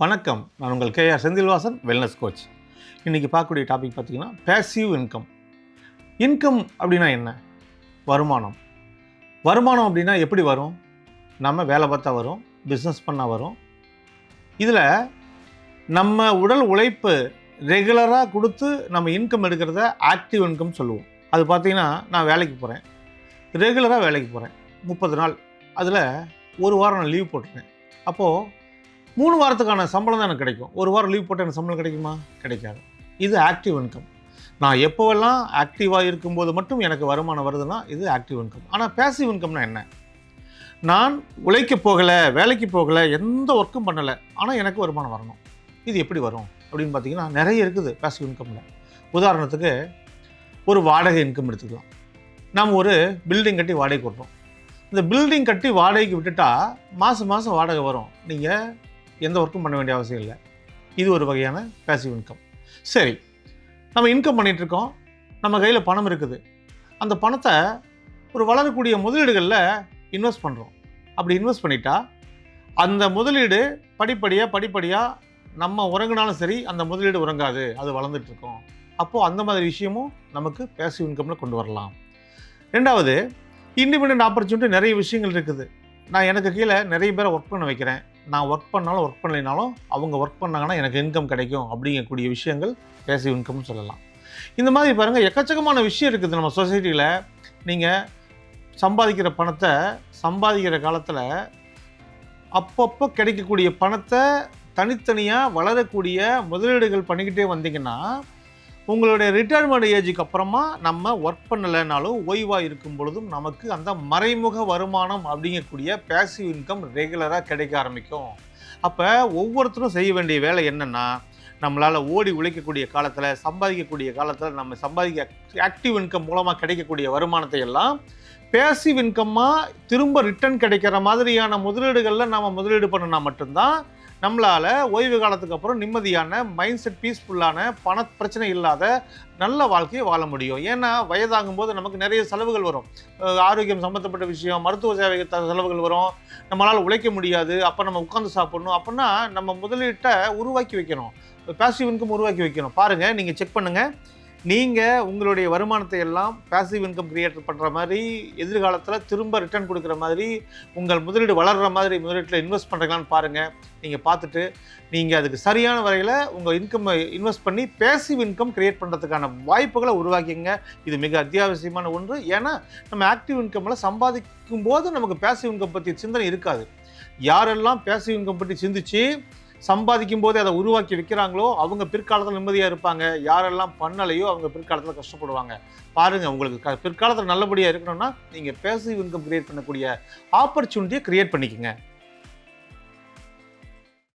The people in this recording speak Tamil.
வணக்கம். நான் உங்கள் K R Senthilvasan wellness coach இன்றைக்கி பார்க்கக்கூடிய டாபிக் பார்த்தீங்கன்னா பேசிவ் இன்கம் இன்கம் அப்படின்னா என்ன? வருமானம். வருமானம் அப்படின்னா எப்படி வரும்? நம்ம வேலை பார்த்தா வரும் பிஸ்னஸ் பண்ணால் வரும். இதில் நம்ம உடல் உழைப்பு ரெகுலராக கொடுத்து நம்ம இன்கம் எடுக்கிறத ஆக்டிவ் இன்கம் சொல்லுவோம். அது பார்த்தீங்கன்னா நான் வேலைக்கு போகிறேன் ரெகுலராக வேலைக்கு போகிறேன் முப்பது நாள். அதில் ஒரு வாரம் நான் லீவ் போட்டிருக்கேன். அப்போது மூணு வாரத்துக்கான சம்பளம் தான் எனக்கு கிடைக்கும். ஒரு வாரம் லீவ் போட்டு எனக்கு சம்பளம் கிடைக்குமா? கிடைக்காது. இது ஆக்டிவ் இன்கம் நான் எப்போவெல்லாம் ஆக்டிவாக இருக்கும்போது மட்டும் எனக்கு வருமானம் வருதுன்னா இது ஆக்டிவ் இன்கம் ஆனால் பேசிவ் இன்கம்னா என்ன? நான் உழைக்க போகலை வேலைக்கு போகலை எந்த ஒர்க்கும் பண்ணலை. ஆனால் எனக்கு வருமானம் வரணும். இது எப்படி வரும்? அப்படின்னு பார்த்தீங்கன்னா நிறைய இருக்குது பேசிவ் இன்கமில் உதாரணத்துக்கு ஒரு வாடகை இன்கம் எடுத்துக்கலாம். நாம் ஒரு பில்டிங் கட்டி வாடகை கொடுறோம் இந்த பில்டிங் கட்டி வாடகைக்கு விட்டுட்டா மாதம் மாதம் வாடகை வரும். நீங்கள் எந்த ஒர்க்கும் பண்ண வேண்டிய அவசியம் இல்லை. இது ஒரு வகையான பேசிவ் இன்கம் சரி நம்ம இன்கம் பண்ணிகிட்ருக்கோம் நம்ம கையில் பணம் இருக்குது. அந்த பணத்தை ஒரு வளரக்கூடிய முதலீடுகளில் இன்வெஸ்ட் பண்ணுறோம் அப்படி இன்வெஸ்ட் பண்ணிட்டா அந்த முதலீடு படிப்படியாக படிப்படியாக நம்ம உறங்கினாலும் சரி அந்த முதலீடு உறங்காது. அது வளர்ந்துட்டுருக்கோம் அப்போது அந்த மாதிரி விஷயமும் நமக்கு பேசிவ் இன்கமில் கொண்டு வரலாம். ரெண்டாவது இண்டிபெண்ட் ஆப்பர்ச்சுனிட்டி நிறைய விஷயங்கள் இருக்குது. நான் எனக்கு கீழே நிறைய பேரை ஒர்க் பண்ண வைக்கிறேன். நான் ஒர்க் பண்ணாலும் ஒர்க் பண்ணலைனாலும் அவங்க ஒர்க் பண்ணாங்கன்னா எனக்கு இன்கம் கிடைக்கும் அப்படிங்கக்கூடிய விஷயங்கள் பேசிவ் இன்கம்னு சொல்லலாம். இந்த மாதிரி பாருங்கள் எக்கச்சக்கமான விஷயம் இருக்குது நம்ம சொசைட்டியில் நீங்கள் சம்பாதிக்கிற பணத்தை சம்பாதிக்கிற காலத்தில் அப்பப்போ கிடைக்கக்கூடிய பணத்தை தனித்தனியாக வளரக்கூடிய முதலீடுகள் பண்ணிக்கிட்டே வந்தீங்கன்னா உங்களுடைய ரிட்டையர்மெண்ட் ஏஜுக்கு அப்புறமா நம்ம ஒர்க் பண்ணலைனாலும் ஓய்வாக இருக்கும் பொழுதும் நமக்கு அந்த மறைமுக வருமானம் அப்படிங்கக்கூடிய பேசிவ் இன்கம் ரெகுலராக கிடைக்க ஆரம்பிக்கும். அப்போ ஒவ்வொருத்தரும் செய்ய வேண்டிய வேலை என்னென்னா நம்மளால் ஓடி உழைக்கக்கூடிய காலத்தில் சம்பாதிக்கக்கூடிய காலத்தில் நம்ம சம்பாதிக்க ஆக்டிவ் இன்கம் மூலமாக கிடைக்கக்கூடிய வருமானத்தை எல்லாம் பேசிவ் இன்கம்மாக திரும்ப ரிட்டர்ன் கிடைக்கிற மாதிரியான முதலீடுகளில் நம்ம முதலீடு பண்ணினா மட்டும்தான் நம்மளால் ஓய்வு காலத்துக்கு அப்புறம் நிம்மதியான மைண்ட் செட் பீஸ்ஃபுல்லான பண பிரச்சனை இல்லாத நல்ல வாழ்க்கையை வாழ முடியும். ஏன்னா வயதாகும் போது நமக்கு நிறைய செலவுகள் வரும். ஆரோக்கியம் சம்மந்தப்பட்ட விஷயம் மருத்துவ சேவை த- செலவுகள் வரும். நம்மளால் உழைக்க முடியாது. அப்போ நம்ம உட்காந்து சாப்பிடணும். அப்படின்னா நம்ம முதலீட்டை உருவாக்கி வைக்கணும். பேசிவ் இன்கம் உருவாக்கி வைக்கணும். பாருங்கள் நீங்கள் செக் பண்ணுங்கள் நீங்கள் உங்களுடைய வருமானத்தை எல்லாம் பேசிவ் இன்கம் கிரியேட் பண்ணுற மாதிரி எதிர்காலத்தில் திரும்ப ரிட்டர்ன் கொடுக்குற மாதிரி உங்கள் முதலீடு வளர்கிற மாதிரி முதலீட்டில் இன்வெஸ்ட் பண்ணுறீங்களான்னு பாருங்கள் நீங்கள் பார்த்துட்டு நீங்கள் அதுக்கு சரியான வரையில் உங்கள் இன்கம்மை இன்வெஸ்ட் பண்ணி பேசிவ் இன்கம் கிரியேட் பண்ணுறதுக்கான வாய்ப்புகளை உருவாக்கிங்க இது மிக அத்தியாவசியமான ஒன்று. ஏன்னா நம்ம ஆக்டிவ் இன்கம்மில் சம்பாதிக்கும் போது நமக்கு பேசிவ் இன்கம் பற்றி சிந்தனை இருக்காது. யாரெல்லாம் பேசிவ் இன்கம் பற்றி சிந்திச்சு சம்பாதிக்கும் போதே அதை உருவாக்கி வைக்கிறாங்களோ அவங்க பிற்காலத்தில் நிம்மதியாக இருப்பாங்க. யாரெல்லாம் பண்ணலையோ அவங்க பிற்காலத்தில் கஷ்டப்படுவாங்க. பாருங்கள் உங்களுக்கு க பிற்காலத்தில் நல்லபடியாக இருக்கணும்னா நீங்கள் பேசிவ் இன்கம் கிரியேட் பண்ணக்கூடிய ஆப்பர்ச்சுனிட்டியை கிரியேட் பண்ணிக்கோங்க.